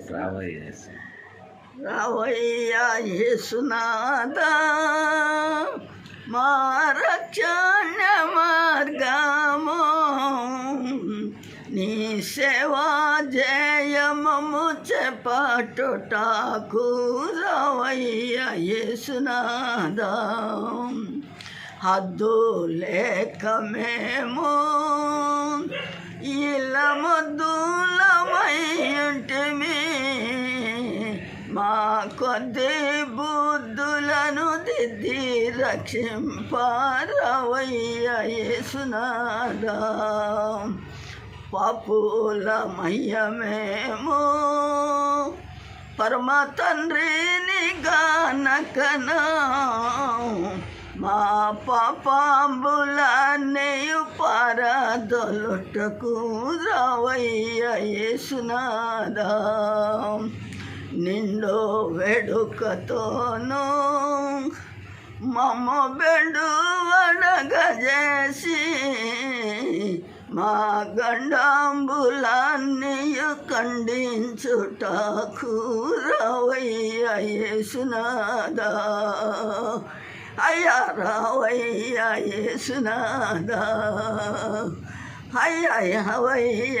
యేసు రాబోయే యేసు. రావయ్యా యేసునాథా మా రక్షణ మార్గము నీ సేవా జయమము చెప్పటుటాకు రావయ్యా యేసునాథ హద్దు లేక మేము కొద్ది బుద్ధులను దిద్ది రక్షింపారవయ్య యేసునాదా పాపులమయ్యమేమో పరమ తండ్రిని గానకనా. మా పాపాంబులన్నయు పారదొలుటకు రవయ్యేసునాదా నిండు వేడుకతోనూ మమ్మ బెండు వడగజేసి మా గండాంబులన్నీయు ఖండించుటకు రావయ్యేసునాదా అయ్యా రావయ్యేసునాదా అయ్యా వయ్య